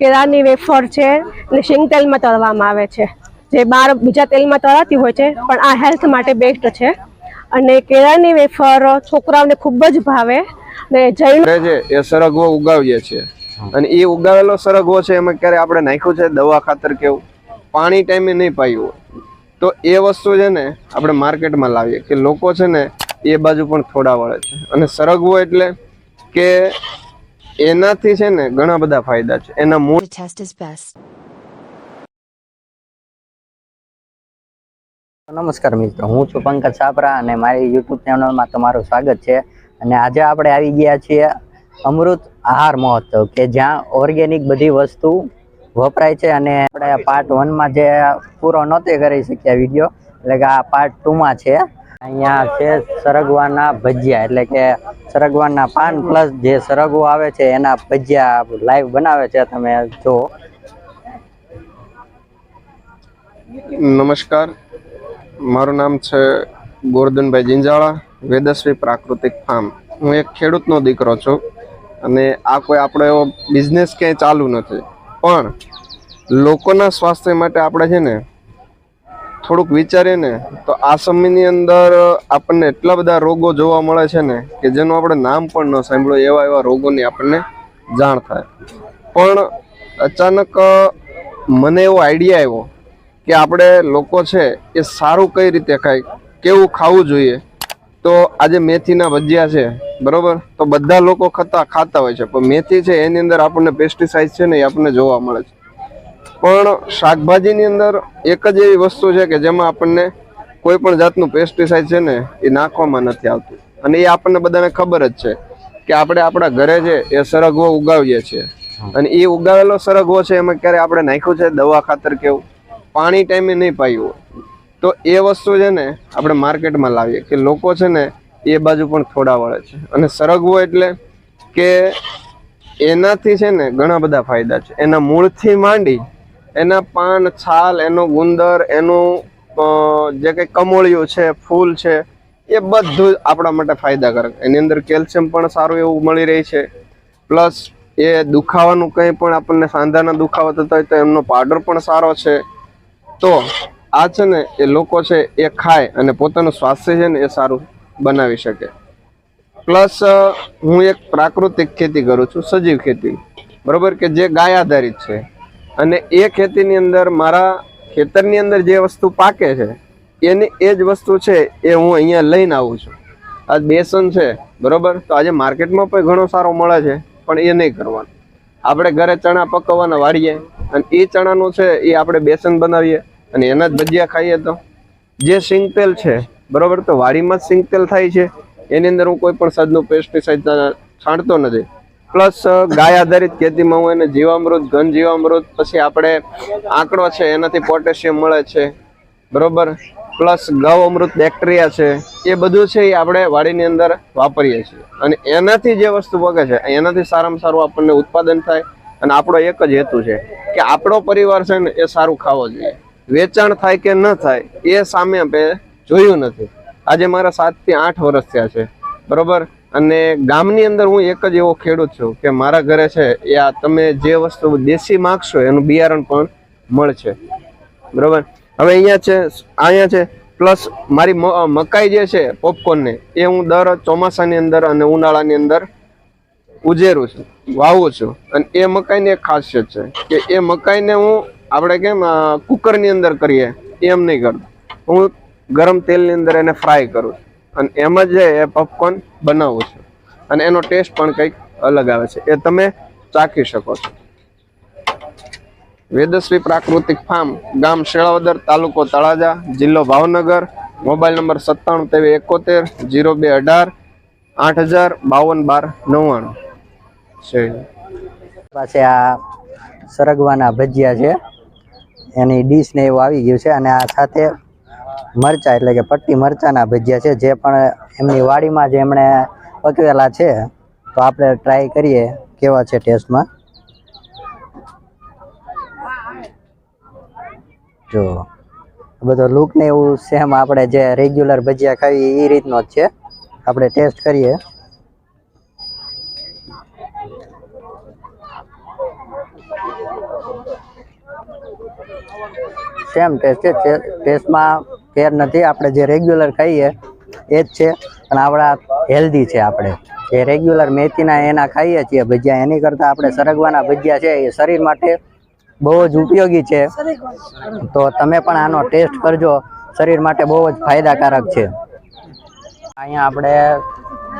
કેળાની વેફર છે એટલે શેંગ તેલમાં તળવામાં આવે છે. જે બહાર બીજા તેલમાં તળાતી હોય છે, પણ આ હેલ્થ માટે બેસ્ટ છે. અને કેળાની વેફર છોકરાઓને ખૂબ જ ભાવે ને જૈન છે એ સરગવો ઉગાવીએ છીએ. અને એ ઉગાવેલો સરગવો છે, એમાં ક્યારે આપણે નાખ્યું છે? દવા ખાતર કેવું પાણી ટાઈમે નહીં પાયું તો એ વસ્તુ છે ને, આપણે માર્કેટમાં લાવીએ કે લોકો છે ને, એ બાજુ પણ થોડા વળે છે. અને સરગવો એટલે કે એનાથી છે ને ઘણા બધા ફાયદા છે. એના મૂળ ટેસ્ટ ઇઝ બેસ્ટ નમસ્કાર મિત્રો હું છું પંકજ સાપરા અને મારી યુટ્યુબ ચેનલમાં તમારું સ્વાગત છે. અને આજે આપણે આવી ગયા છીએ અમૃત આહાર મહોત્સવ કે જ્યાં ઓર્ગેનિક બધી વસ્તુ વપરાય છે અને આપણે પાર્ટ વનમાં જે પૂરો નહોતી કરી શક્યા વીડિયો એટલે કે આ પાર્ટ ટુમાં છે. અહીંયા છે સરગવાના ભજીયા, એટલે કે સરગવાના પાન પ્લસ જે સરગવો આવે છે, એના ભજીયા લાઈવ બનાવે છે, તમે જુઓ. નમસ્કાર. મારું નામ છે ગોરધનભાઈ જિંજાળા, વેદસ્વી પ્રાકૃતિક ફાર્મ. હું એક ખેડૂતનો દીકરો છું અને આ કોઈ આપણો એવો બિઝનેસ ક્યાંય ચાલુ નથી. પણ લોકોના સ્વાસ્થ્ય માટે આપણે છે ને થોડુંક વિચારીએ ને, તો આ સમયની અંદર આપણને એટલા બધા રોગો જોવા મળે છે ને, કે જેનું આપણે નામ પણ ન સાંભળ્યું, એવા એવા રોગોની આપણને જાણ થાય. પણ અચાનક મને એવો આઈડિયા આવ્યો કે આપણે લોકો છે એ સારું કઈ રીતે ખાય, કેવું ખાવું જોઈએ. તો આજે મેથીના ભજીયા છે, બરોબર? તો બધા લોકો ખાતા ખાતા હોય છે, પણ મેથી છે એની અંદર આપણને પેસ્ટિસાઇડ છે ને એ આપણને જોવા મળે છે. પણ શાકભાજીની અંદર એક જ એવી વસ્તુ છે કે જેમાં આપણને કોઈ પણ જાતનું પેસ્ટિસાઇડ છે ને એ નાખવામાં નથી આવતું. અને એ આપણને બધાને ખબર જ છે કે આપણે આપણા ઘરે છે એ સરગવો ઉગાવીએ છીએ. અને એ ઉગાવેલો સરગવો છે એમાં ક્યારે આપણે નાખ્યું છે? દવા ખાતર કેવું પાણી ટાઈમે નહીં પાયું તો એ વસ્તુ છે ને આપણે માર્કેટમાં લાવીએ કે લોકો છે ને એ બાજુ પણ થોડા વળે છે. અને સરગવો એટલે કે એનાથી છે ને ઘણા બધા ફાયદા છે. એના મૂળથી માંડી એના પાન, છાલ, એનો ગુંદર, એનું જે કંઈ કમોળિયું છે, ફૂલ છે, એ બધું આપણા માટે ફાયદાકારક. એની અંદર કેલ્શિયમ પણ સારું એવું મળી રહી છે. પ્લસ એ દુખાવાનું કંઈ પણ આપણને સાંધાના દુખાવા થતા હોય તો એમનો પાવડર પણ સારો છે. તો આ છે ને, એ લોકો છે, એ ખાય અને પોતાનું સ્વાસ્થ્ય છે ને, એ સારું બનાવી શકે. પ્લસ હું એક પ્રાકૃતિક ખેતી કરું છું, સજીવ ખેતી. બરાબર? કે જે ગાય આધારિત છે. અને એ ખેતીની અંદર મારા ખેતરની અંદર જે વસ્તુ પાકે છે, એની એ જ વસ્તુ છે એ હું અહીંયા લઈને આવું છું. આ બેસન છે, બરોબર? તો આજે માર્કેટમાં પણ ઘણો સારો મળે છે, પણ એ નહીં કરવાનું. આપણે ઘરે ચણા પકવવાના વાળીએ અને એ ચણાનું છે એ આપણે બેસન બનાવીએ અને એના જ ભજીયા ખાઈએ તો. જે સિંગતેલ છે, બરોબર? તો વાડીમાં જ સિંગતેલ થાય છે. એની અંદર હું કોઈ પણ સાજનું પેસ્ટિસાઇડ છાંટતો નથી. પ્લસ ગાય આધારિત ખેતીમાં હું એને જીવામૃત ઘન જીવામૃત પછી આપણે આંકડો છે, એનાથી પોટેશિયમ મળે છે. બરોબર? પ્લસ ગૌ અમૃત, બેક્ટેરિયા છે, એ બધું છે એ આપણે વાડીની અંદર વાપરીએ છીએ. અને એનાથી જે વસ્તુ પગે છે, એનાથી સારામાં સારું આપણને ઉત્પાદન થાય અને આપણો એક જ હેતુ છે કે આપણો પરિવાર છે ને એ સારું ખાવો જોઈએ. વેચાણ થાય કે ન થાય, એ સામે આપણે જોયું નથી. આજે મારા સાતથી આઠ વર્ષ થયા છે. બરોબર? અને ગામની અંદર હું એક જ એવો ખેડૂત છું કે મારા ઘરે છે, એ આ તમે જે વસ્તુ દેશી માગશો એનું બિયારણ પણ મળશે. બરાબર? હવે અહીંયા છે અહીંયા છે, પ્લસ મારી મકાઈ જે છે, પોપકોર્નને, એ હું દર ચોમાસાની અંદર અને ઉનાળાની અંદર ઉજેરું છું, વાવું છું. અને એ મકાઈની એક ખાસિયત છે કે એ મકાઈને હું આપણે કેમ કુકરની અંદર કરીએ, એમ નહીં કરતો હું ગરમ તેલની અંદર એને ફ્રાય કરું છું. અને એમ જ એ પોપકોર્ન બનાવું છું. અને એનો ટેસ્ટ પણ કંઈક અલગ આવે છે. એ તમે ચાખી શકો છો. વેદશ્રી પ્રાકૃતિક ફાર્મ, ગામ શેળાવદર, તાલુકો તળાજા, જિલ્લો ભાવનગર, મોબાઈલ નંબર સત્તાણું તેવી એકોતેર, જીરો બે અઢાર, આઠ હજાર, બાવન બાર નવ્વાણું. છે. પાસે આ સરગવાના ભજીયા છે. એની ડીશ ને એવું આવી ગયું છે અને આ સાથે મરચા એટલે કે પટ્ટી મરચાના ભજીયા છે, જે પણ એમની વાડીમાં જે એમણે પકવેલા છે, તો આપણે ટ્રાય કરીએ કેવા છે ટેસ્ટમાં જો બધો લુક ને એવું સેમ આપણે જે રેગ્યુલર ભજીયા ખાઈએ એ રીતનો જ છે. આપણે ટેસ્ટ કરીએ. સેમ ટેસ્ટ છે ટેસ્ટમાં ફેર નથી, આપણે જે રેગ્યુલર ખાઈએ, એ જ છે. પણ આપણા હેલ્ધી છે આપણે. જે રેગ્યુલર મેથીના એના ખાઈએ છીએ. ભજીયા એની કરતાં આપણે સરગવાના ભજીયા છે, એ શરીર માટે બહુ જ ઉપયોગી છે. તો તમે પણ આનો ટેસ્ટ કરજો. શરીર માટે બહુ જ ફાયદાકારક છે. અહીંયા આપણે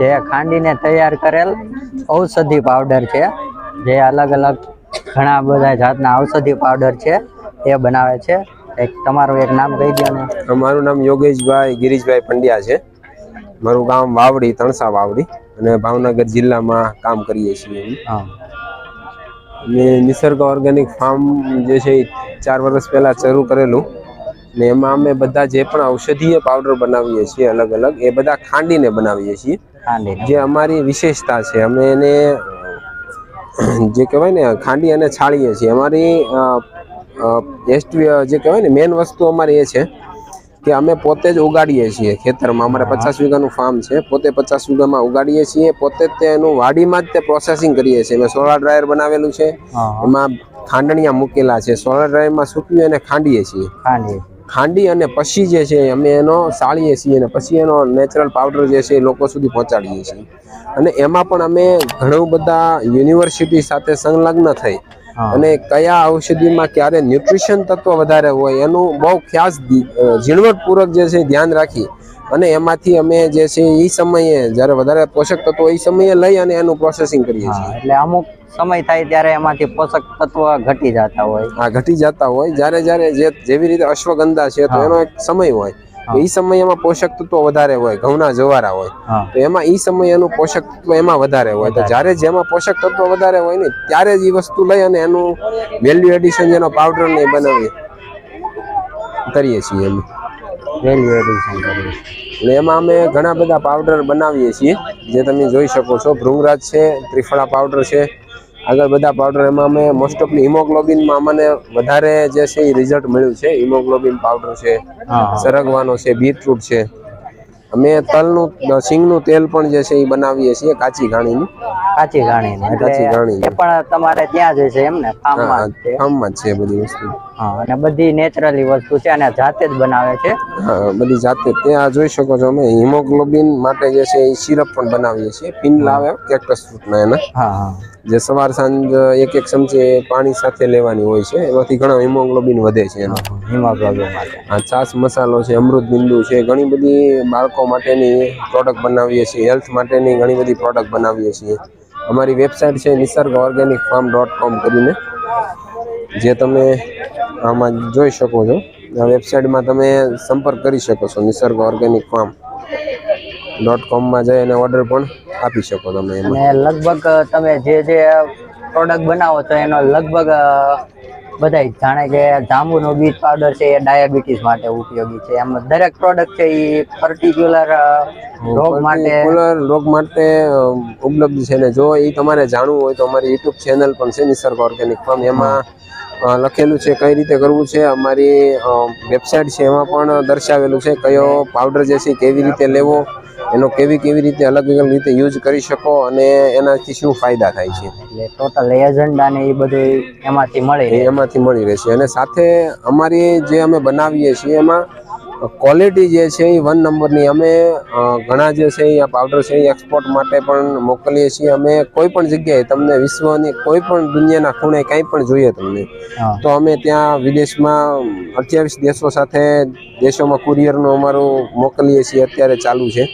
જે ખાંડીને તૈયાર કરેલ ઔષધિ પાવડર છે. જે અલગ અલગ ઘણા બધા જાતના ઔષધિ પાવડર છે, એ બનાવે છે. એક તમારું એક નામ કહી દો ને. મારું નામ યોગેશભાઈ ગિરીશભાઈ પંડ્યા છે. મારું ગામ વાવડી તણસા વાવડી. અને ભાવનગર જિલ્લામાં કામ કરીએ છીએ અમે. નિસર્ગ ઓર્ગેનિક ફાર્મ જે છે એ ચાર વર્ષ પહેલાં શરૂ કરેલું. ને એમાં અમે બધા જે પણ ઔષધીય પાવડર બનાવીએ છીએ અલગ અલગ એ બધા ખાંડીને બનાવીએ છીએ. જે અમારી વિશેષતા છે અમે એને જે કહેવાય ને ખાંડી અને છાળીએ છીએ. અમારી એસ્ટ જે કહેવાય ને મેન વસ્તુ અમારી એ છે કે અમે પોતે જ ઉગાડીએ છીએ ખેતરમાં. અમારે પચાસ વીઘાનું ફાર્મ છે. પોતે પચાસ વીઘામાં ઉગાડીએ છીએ. પોતે જ તેનું વાડીમાં જ તે પ્રોસેસિંગ કરીએ છીએ. અમે સોલાર ડ્રાયર બનાવેલું છે. એમાં ખાંડણીયા મૂકેલા છે. સોલાર ડ્રાયરમાં સૂકવી અને ખાંડીએ છીએ. ખાંડી અને પછી જે છે અમે એનો સાળીએ છીએ અને પછી એનો નેચરલ પાવડર જે છે એ લોકો સુધી પહોંચાડીએ છીએ. અને એમાં પણ અમે ઘણું બધા યુનિવર્સિટી સાથે સંલગ્ન થઈ. અને કયા ઔષધિમાં ક્યારે ન્યુટ્રિશન તત્વ વધારે હોય એનું બહુ અ, ઝીણવટપૂર્વક જે છે ધ્યાન રાખી. અને એમાંથી અમે જે છે એ સમયે જ્યારે વધારે પોષક તત્વો એ સમયે લઈ અને એનું પ્રોસેસિંગ કરીએ છીએ. એટલે અમુક સમય થાય ત્યારે એમાંથી પોષક તત્વ ઘટી જતા હોય. આ ઘટી જતા હોય. જ્યારે જ્યારે જે જેવી રીતે અશ્વગંધા છે તો એનો એક સમય હોય. એ સમયમાં પોષક તત્વો વધારે હોય ઘઉંના જવારા હોય. તો એમાં એ સમય એનું પોષક તત્વ એમાં વધારે હોય. તો. જ્યારે જેમાં પોષક તત્વ વધારે હોય ને ત્યારે જ એ વસ્તુ લઈ અને એનું વેલ્યુ એડિશન જેનો પાવડર ને બનાવી કરીએ છીએ એમ વેલ્યુ એડિશન કરીએ એટલે એમાં અમે ઘણા બધા પાવડર બનાવીએ છીએ. જે તમે જોઈ શકો છો ભૃંગરાજ છે ત્રિફળા પાવડર છે આગળ બધા પાવડર એમાં અમે મોસ્ટ ઓફલી હિમોગ્લોબિનમાં અમને વધારે જે છે એ રિઝલ્ટ મળ્યું છે. હિમોગ્લોબિન પાવડર છે સરગવાનો છે બીટરૂટ છે. અમે તલનું સિંગનું તેલ પણ જે છે એ બનાવીએ છીએ કાચી ઘાણીનું કાચી ઘાણી કાચી ઘાણી. પણ તમારે ત્યાં જ છે એમ ને? ફાર્મમાં જ છે બધી વસ્તુ. અને બધી નેચરલી વસ્તુ છે અને જાતે જ બનાવે છે. હા બધી જાતે ત્યાં જોઈ શકો છો અમે હિમોગ્લોબિન માટે જે છે એ સિરપ પણ બનાવીએ છીએ. પિન લાવે કેક્ટસ ફ્રૂટના એના. હા જે સવાર સાંજ એક એક ચમચી પાણી સાથે લેવાની હોય છે. એમાંથી ઘણો હિમોગ્લોબિન વધે છે એનો. હિમોગ્લોબિન માટે. છાસ મસાલો છે અમૃત બિંદુ છે ઘણી બધી બાળકો માટેની પ્રોડક્ટ બનાવીએ છીએ. હેલ્થ માટેની ઘણી બધી પ્રોડક્ટ બનાવીએ છીએ. અમારી વેબસાઇટ છે નિસર્ગ ઓર્ગેનિક ફાર્મ ડોટ કોમ કરીને જે તમે આમાં જોઈ શકો છો. આ વેબસાઇટમાં તમે સંપર્ક કરી શકો છો નિસર્ગ ઓર્ગેનિક ફાર્મ ડોટ કોમમાં જઈ અને ઓર્ડર પણ આપી શકો તમે અને લગભગ તમે જે જે પ્રોડક્ટ બનાવો તો એનો લગભગ બધા જાણે કે જાંબુનો બીજ પાવડર છે એ ડાયાબિટીસ માટે ઉપયોગી છે. એમ દરેક પ્રોડક્ટ છે એ પર્ટિક્યુલર રોગ માટે રોગ માટે ઉપલબ્ધ છે ને જો એ તમારે જાણવું હોય તો અમારી યુટ્યુબ ચેનલ પણ છે નિસર્ગ ઓર્ગેનિક ફાર્મ. એમાં લખેલું છે કઈ રીતે કરવું છે અમારી વેબસાઇટ છે એમાં પણ દર્શાવેલું છે કયો પાવડર જે છે કેવી રીતે લેવો એનો કેવી કેવી રીતે અલગ અલગ રીતે યુઝ કરી શકો અને એનાથી શું ફાયદા થાય છે. એટલે ટોટલ એજન્ડા ને એ બધું એમાંથી મળે એમાંથી મળી રહેશે. અને સાથે અમારી જે અમે બનાવીએ છીએ એમાં ક્વોલિટી જે છે એ વન નંબરની અમે ઘણા જે છે અહીંયા પાવડર છે એ એક્સપોર્ટ માટે પણ મોકલીએ છીએ. અમે કોઈ પણ જગ્યાએ તમને વિશ્વની કોઈ પણ દુનિયાના ખૂણે કાંઈ પણ જોઈએ તમને. તો અમે ત્યાં વિદેશમાં અઠ્યાવીસ દેશો સાથે દેશોમાં કુરિયરનું અમારું મોકલીએ છીએ અત્યારે ચાલુ છે.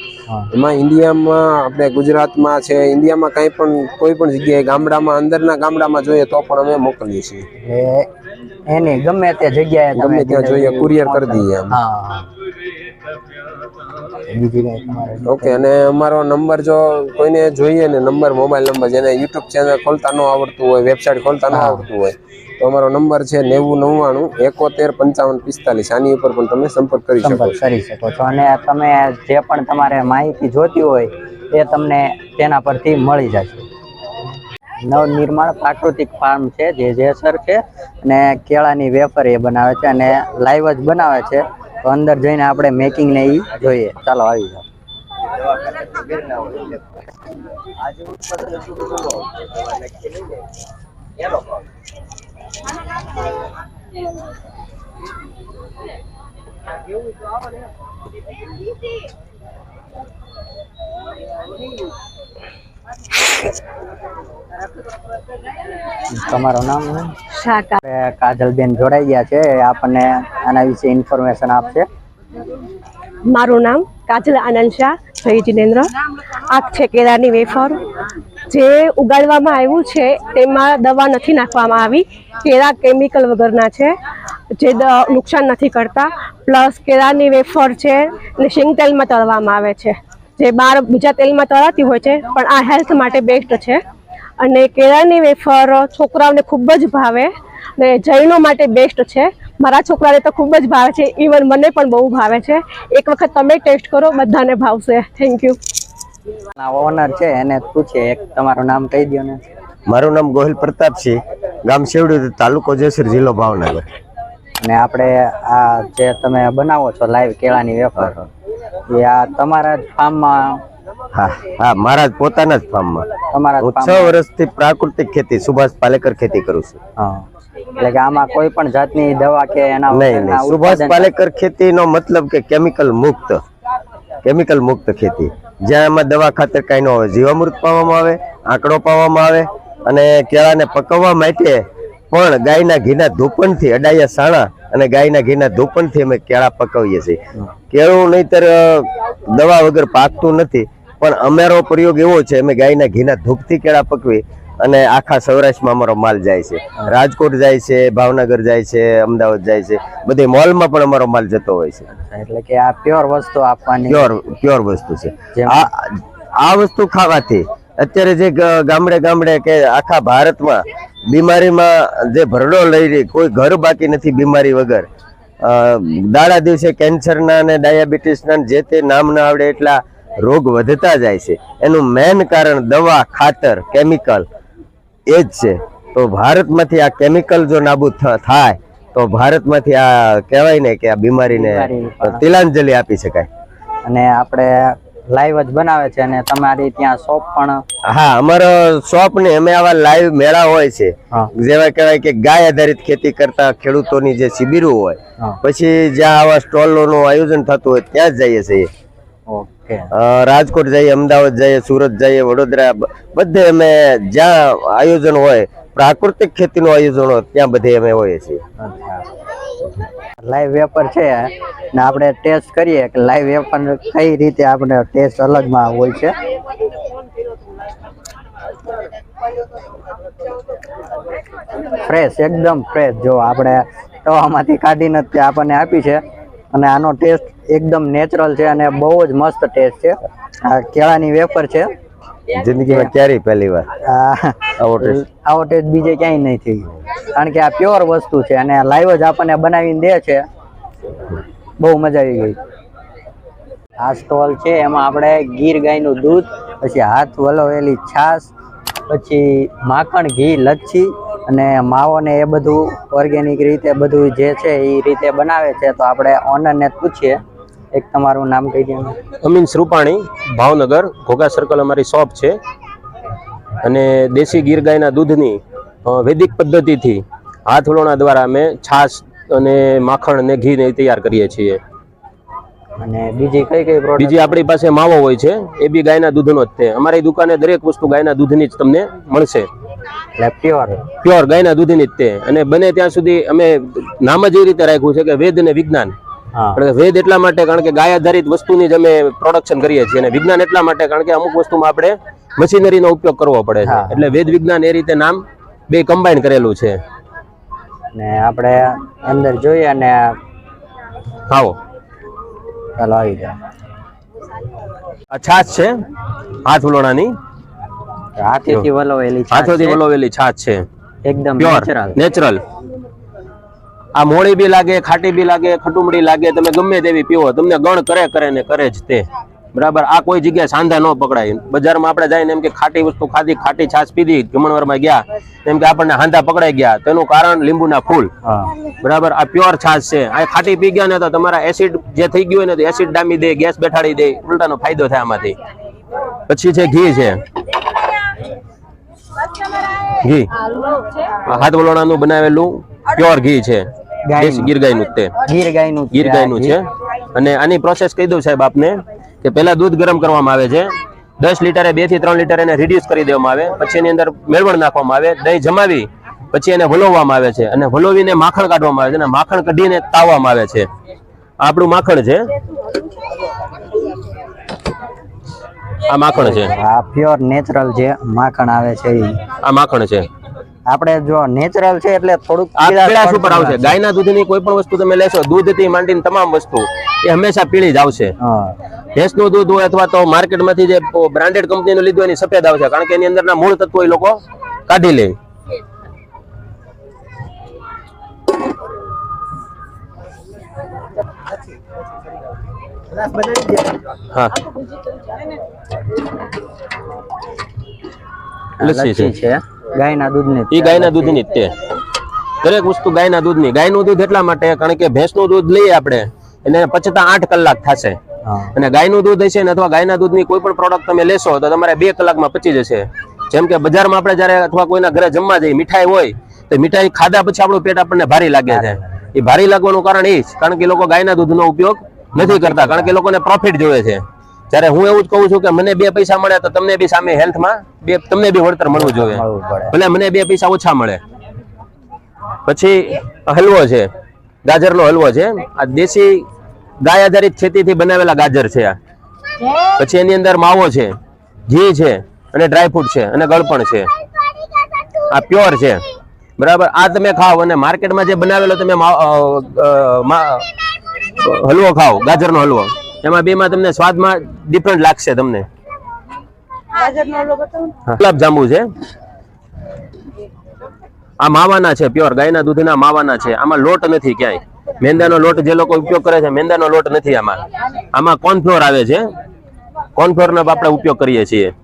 એમાં ઇન્ડિયામાં આપણે ગુજરાતમાં છે ઇન્ડિયામાં કાંઈ પણ કોઈ પણ જગ્યાએ ગામડામાં અંદરના ગામડામાં જોઈએ તો પણ અમે મોકલીએ છીએ. એની ગમે તે જગ્યાએ તમે ગમે ત્યાં જોઈએ કુરિયર કરી દઈએ હા. ઓકે અને અમારો નંબર જો કોઈને જોઈએ ને નંબર મોબાઈલ નંબર જેને યુટ્યુબ ચેનલ ખોલતા ન આવડતું હોય વેબસાઇટ ખોલતા ન આવડતું હોય તો અમારો નંબર છે નેવું નવ્વાણું એકોતેર પંચાવન પિસ્તાલીસ. આની ઉપર પણ તમે સંપર્ક કરી શકો કરી શકો છો. અને તમે જે પણ તમારે માહિતી જોતી હોય એ તમને તેના પરથી મળી જશે. નવનિર્માણ પ્રાકૃતિક ફાર્મ છે, જે જેસર છે, અને કેળાની વેફર એ બનાવે છે અને લાઈવ જ બનાવે છે. તો અંદર જઈને આપણે મેકિંગ ને ઈ જોઈએ. ચાલો આવી જાઓ. તમારું નામ શાકા. કાજલબેન જોડાઈ ગયા છે. આપણને આના વિશે ઇન્ફોર્મેશન આપશે. મારું નામ કાજલ આનંદ શાહ જય જીનેન્દ્ર. આ છે કેળાની વેફર. જે ઉગાડવામાં આવ્યું છે તેમાં દવા નથી નાખવામાં આવી. કેળા કેમિકલ વગરના છે. જે નુકસાન નથી કરતા. પ્લસ કેળાની વેફર છે ને શેંગ તેલમાં તળવામાં આવે છે. જે બહાર બીજા તેલમાં તળાતી હોય છે પણ આ હેલ્થ માટે બેસ્ટ છે. અને કેળાની વેફર છોકરાઓને ખૂબ જ ભાવે ને જૈનો માટે બેસ્ટ છે. મારા છોકરાને તો ખૂબ જ ભાવે છે. ઇવન મને પણ બહુ ભાવે છે. એક વખત તમે ટેસ્ટ કરો બધાને ભાવશે. થેન્ક યુ ઓનર છે એને પૂછીએ. એક તમારું નામ કહી દો ને. મારું નામ ગોહિલ પ્રતાપસિંહ ગામ શેવડી તાલુકો જેસર જિલ્લો ભાવનગર. અને આપણે આ જે તમે બનાવો છો લાઈવ કેળાની વેફર એ આ તમારા જ ફાર્મમાં? હા હા મારા પોતાના જ ફાર્મમાં. તમારા હું છ વર્ષથી પ્રાકૃતિક ખેતી સુભાષ પાલેકર ખેતી કરું છું. હા. એટલે કે આમાં કોઈ પણ જાતની દવા કે એના નહીં નહીં સુભાષ પાલેકર ખેતીનો મતલબ કે કેમિકલ મુક્ત કેમિકલ મુક્ત ખેતી. જ્યાં એમાં દવા ખાતર કાંઈ ન આવે જીવામૃત પાવામાં આવે આંકડો પાવામાં આવે અને કેળાને પકવવા માટે પણ ગાયના ઘીના ધૂપણથી અડાયા સાણા અને ગાયના ઘીના ધૂપણથી અમે કેળા પકવીએ છીએ. કેળું નહીતર દવા વગર પાકતું નથી પણ અમારો પ્રયોગ એવો છે અમે ગાયના ઘીના ધૂપથી કેળા પકવી અને આખા સૌરાષ્ટ્રમાં અમારો માલ જાય છે. રાજકોટ જાય છે ભાવનગર જાય છે અમદાવાદ જાય છે બધે મોલમાં પણ અમારો માલ જતો હોય છે. એટલે કે આ પ્યોર વસ્તુ આપવાની. પ્યોર પ્યોર વસ્તુ છે. આ આ વસ્તુ ખાવાથી અત્યારે જે ગામડે ગામડે કે આખા ભારતમાં બીમારીમાં જે ભરડો લઈ રહી કોઈ ઘર બાકી નથી બીમારી વગર. દાડા દિવસે કેન્સરના અને ડાયાબિટીસના જે તે નામ ના આવડે એટલા રોગ વધતા જાય છે. એનું મેન કારણ દવા ખાતર કેમિકલ એ જ છે. તો ભારતમાંથી આ કેમિકલ જો નાબૂદ થાય તો ભારતમાંથી આ કહેવાય ને કે આ બીમારીને તિલાંજલિ આપી શકાય. અને આપણે લાઈવ જ બનાવે છે અને તમારી ત્યાં શોપ પણ હા અમારો શોપ ને અમે આવા લાઈવ મેળા હોય છે. જેવા કહેવાય કે ગાય આધારિત ખેતી કરતા ખેડૂતોની જે શિબિરો હોય પછી જ્યાં આવા સ્ટોલોનું આયોજન થતું હોય ત્યાં જ જઈએ છીએ. રાજકોટ જઈએ અમદાવાદ જઈએ સુરત જઈએ વડોદરા બધે અમે જ્યાં આયોજન હોય પ્રાકૃતિક ખેતીનું આયોજન ત્યાં બધે અમે હોઈએ છીએ. લાઈવ વેપર છે ને આપણે ટેસ્ટ કરીએ કે લાઈવ વેપર કઈ રીતે આપણે ટેસ્ટ અલગમાં હોય છે? ફ્રેશ એકદમ ફ્રેશ જો આપણે તવામાંથી કાઢીને તે આપણને આપી છે. અને આનો ટેસ્ટ એકદમ નેચરલ છે અને બહુ જ મસ્ત ટેસ્ટ છે. આ કેળાની વેફર છે. જિંદગીમાં ક્યારેય પહેલી વાર? આવો ટેસ્ટ આવો ટેસ્ટ બીજે ક્યાંય નહીં થઈ કારણ કે આ પ્યોર વસ્તુ છે અને લાઈવ જ આપણને બનાવીને દે છે. બહુ મજા આવી ગઈ. આ સ્ટોલ છે એમાં આપણે ગીર ગાયનું દૂધ પછી હાથ વલોવેલી છાશ પછી માખણ ઘી લચ્છી અને માવો ને એ બધું ઓર્ગેનિક રીતે બધું જે છે એ રીતે બનાવે છે. તો આપણે ઓનરને પૂછીએ એક તમારું નામ કહી દો અમીન રૂપાણી ભાવનગર. ઘોઘા સર્કલ અમારી શોપ છે. અને દેશી ગીર ગાયના દૂધની વૈદિક પદ્ધતિથી હાથ વલોણા દ્વારા અમે છાશ અને માખણ અને ઘી ને તૈયાર કરીએ છીએ. અને બીજી કઈ કઈ પ્રોડક્ટ બીજી આપણી પાસે માવો હોય છે એ બી ગાયના દૂધનો જ છે અમારી દુકાને દરેક વસ્તુ ગાયના દૂધની જ તમને મળશે. એટલે પ્યોર પ્યોર ગાયના દૂધની જ તે. અને બને ત્યાં સુધી અમે નામ જ એ રીતે રાખ્યું છે કે વેદ અને વિજ્ઞાન. કારણ કે વેદ એટલા માટે કારણ કે ગાય આધારિત વસ્તુની જ અમે પ્રોડક્શન કરીએ છીએ અને વિજ્ઞાન એટલા માટે કારણ કે અમુક વસ્તુમાં આપણે મશીનરીનો ઉપયોગ કરવો પડે છે. એટલે વેદ વિજ્ઞાન એ રીતે નામ બે કમ્બાઈન કરેલું છે. ને આપણે અંદર જોઈએ અને આવો. ચાલો આવી જાઓ. આ છાશ છે હાથ વલોણાની હાથેથી વલોવેલી હાથોથી વલોવેલી છાશ છે. એકદમ નેચરલ નેચરલ આ મોળી બી લાગે ખાટી બી લાગે ખટુમડી લાગે તમે ગમે તેવી પીવો તમને ગણ કરે કરે ને કરે જ તે. બરાબર? આ કોઈ જગ્યાએ સાંધા ન પકડાય. બજારમાં આપણે જઈને એમ કે ખાટી વસ્તુ ખાધી ખાટી છાશ પીધી જમણવારમાં ગયા એમ કે આપણને હાંધા પકડાઈ ગયા તેનું કારણ લીંબુના ફૂલ. બરાબર? આ પ્યોર છાશ છે. આ ખાટી પી ગયા ને તો તમારા એસિડ જે થઈ ગયું હોય ને તો એસિડ ડામી દે ગેસ બેઠાડી દે ઉલટાનો ફાયદો થાય આમાંથી. પછી છે ઘી છે. ઘી. હાથ વલોણાનું બનાવેલું પ્યોર ઘી છે. ગીર ગાયનું તે. ગીર ગાયનું ગીર ગાયનું છે. અને આની પ્રોસેસ કહી દઉં સાહેબ આપને કે પહેલા દૂધ ગરમ કરવામાં આવે છે. દસ લીટરે બેથી ત્રણ લીટર એને રિડ્યુસ કરી દેવામાં આવે. પછી એની અંદર મેળવણ નાખવામાં આવે. દહીં જમાવી પછી એને વલોવવામાં આવે છે. અને વલોવીને માખણ કાઢવામાં આવે છે અને માખણ કાઢીને તાવવામાં આવે છે. આપણું માખણ છે. આ માખણ છે. આ પ્યોર નેચરલ જે માખણ આવે છે આ માખણ છે. આપણે જો નેચરલ છે એટલે થોડુંક પીળાશ ઉપર આવશે. ગાયના દૂધની કોઈ પણ વસ્તુ તમે લેશો દૂધથી માંડીને તમામ વસ્તુ એ હંમેશા પીળી જ આવશે. ભેંસનું દૂધ હોય અથવા તો માર્કેટમાંથી જે બ્રાન્ડેડ કંપનીનું લીધું એની સફેદ આવશે કારણ કે એની અંદરના મૂળ તત્વો એ લોકો કાઢી લે. હા. લસ્સી છે. ગાયના દૂધની એ ગાયના દૂધની જ તે દરેક વસ્તુ ગાયના દૂધની. ગાયનું દૂધ એટલા માટે કારણ કે ભેંસનું દૂધ લઈએ આપણે એને પચતા આઠ કલાક થશે. અને ગાયનું દૂધ હશે ને અથવા ગાયના દૂધની કોઈ પણ પ્રોડક્ટ તમે લેશો તો તમારે બે કલાકમાં પચી જશે. જેમ કે બજારમાં આપણે જ્યારે અથવા કોઈના ઘરે જમવા જઈએ મીઠાઈ હોય તો મીઠાઈ ખાધા પછી આપણું પેટ આપણને ભારી લાગે છે. એ ભારી લાગવાનું કારણ એ જ કારણ કે લોકો ગાયના દૂધનો ઉપયોગ નથી કરતા કારણ કે લોકોને પ્રોફિટ જોવે છે. જ્યારે હું એવું જ કહું છું કે મને બે પૈસા મળે તો તમને બી સામે હેલ્થમાં બે તમને બી વળતર મળવું જોઈએ. ભલે મને બે પૈસા ઓછા મળે. પછી હલવો છે. ગાજરનો હલવો છે. આ દેશી ગાય આધારિત ખેતીથી બનાવેલા ગાજર છે આ. પછી એની અંદર માવો છે ઘી છે અને ડ્રાયફ્રૂટ છે અને ગળપણ છે. આ પ્યોર છે. બરાબર? આ તમે ખાઓ અને માર્કેટમાં જે બનાવેલો તમે હલવો ખાઓ ગાજરનો હલવો. એમાં બેમાં તમને સ્વાદમાં ડિફરન્ટ લાગશે તમને. ગુલાબ જાંબુ છે. આ માવાના છે પ્યોર ગાયના દૂધના માવાના છે. આમાં લોટ નથી ક્યાંય. મેંદાનો લોટ જે લોકો ઉપયોગ કરે છે મેંદાનો લોટ નથી આમાં. આમાં કોર્નફ્લોર આવે છે. કોર્નફ્લોરનો આપણે ઉપયોગ કરીએ છીએ.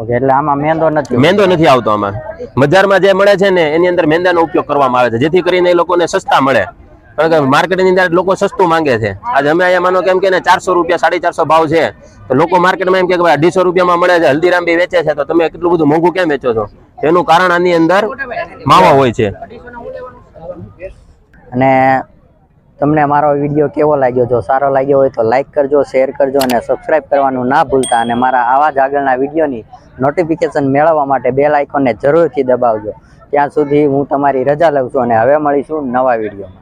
ઓકે એટલે આમાં મેંદો નથી મેંદો નથી આવતો આમાં. બજારમાં જે મળે છે ને એની અંદર મેંદાનો ઉપયોગ કરવામાં આવે છે. જેથી કરીને એ લોકોને સસ્તા મળે. કારણ કે માર્કેટની અંદર લોકો સસ્તું માંગે છે. આજે અમે અહીંયા માનો કેમ કે ચારસો રૂપિયા, સાડી ચારસો ભાવ છે. તો લોકો માર્કેટમાં એમ કે ભાઈ, અઢીસો રૂપિયામાં મળે છે, હલ્દીરામ બી વેચે છે, તો તમે કેટલું બધું મોંઘું કેમ વેચો છો? એનું કારણ આની અંદર માવા હોય છે. અને તમને મારો વીડિયો કેવો લાગ્યો? જો સારો લાગ્યો હોય તો લાઇક કરજો શેર કરજો અને સબસ્ક્રાઇબ કરવાનું ના ભૂલતા. અને મારા આવા જ આગળના વિડીયોની નોટિફિકેશન મેળવવા માટે બેલ આઇકોનને જરૂરથી દબાવજો. ત્યાં સુધી હું તમારી રજા લઉં છું અને હવે મળીશું નવા વિડીયોમાં.